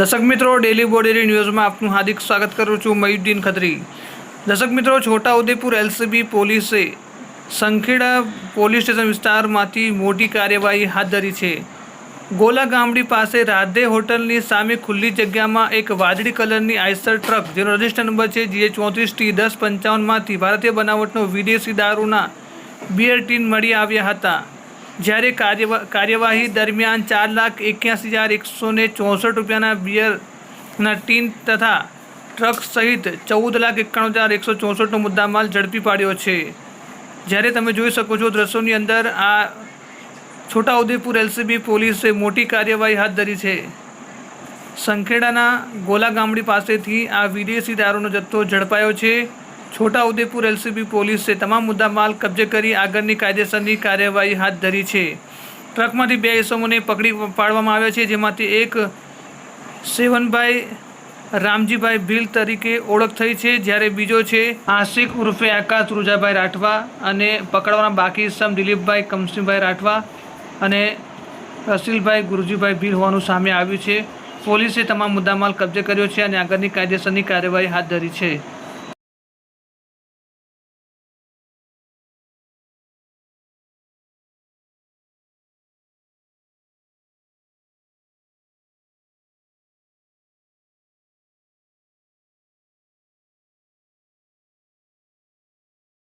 દર્શક મિત્રો ડેલી બોડેરી ન્યૂઝમાં આપનું હાર્દિક સ્વાગત કરું છું, મયુદ્દીન ખત્રી. દર્શક મિત્રો, છોટાઉદેપુર એલસીબી પોલીસે સંખેડા પોલીસ સ્ટેશન વિસ્તારમાંથી મોટી કાર્યવાહી હાથ ધરી છે. ગોલા ગામડી પાસે રાધે હોટલની સામે ખુલ્લી જગ્યામાં એક વાદળી કલરની આઈસર ટ્રક, જેનો રજિસ્ટર નંબર છે જીએ ચોત્રીસ ટી દસ પંચાવનમાંથી ભારતીય બનાવટનો વિદેશી દારૂના બિયર ટીન મળી આવ્યા હતા. જ્યારે કાર્યવા, કાર્યવાહી દરમિયાન ચાર લાખ એક્યાસી હજાર એકસો ને ચોસઠ રૂપિયાના બિયરના ટીન તથા ટ્રક સહિત ચૌદ લાખ એકાણું હજાર એકસો ચોસઠનો મુદ્દામાલ ઝડપી પાડ્યો છે. જ્યારે તમે જોઈ શકો છો દ્રશ્યોની અંદર આ છોટાઉદેપુર એલસીબી પોલીસે મોટી કાર્યવાહી હાથ ધરી છે. સંખેડાના ગોલા ગામડી પાસેથી આ વિદેશી દારૂનો જથ્થો ઝડપાયો છે. છોટાઉદેપુર એલસીબી પોલીસે તમામ મુદ્દામાલ કબજે કરી આગળની કાયદેસરની કાર્યવાહી હાથ ધરી છે. ટ્રકમાંથી બે ઇસમોને પકડી પાડવામાં આવ્યા છે, જેમાંથી એક સેવનભાઈ રામજીભાઈ ભીલ તરીકે ઓળખ થઈ છે, જ્યારે બીજો છે આશિક ઉર્ફે આકાશ રૂજાભાઈ રાઠવા અને પકડવાના બાકી ઇસમ દિલીપભાઈ કમસિંહભાઈ રાઠવા અને રસીલભાઈ ગુરુજીભાઈ ભીલ હોવાનું સામે આવ્યું છે. પોલીસે તમામ મુદ્દામાલ કબજે કર્યો છે અને આગળની કાયદેસરની કાર્યવાહી હાથ ધરી છે.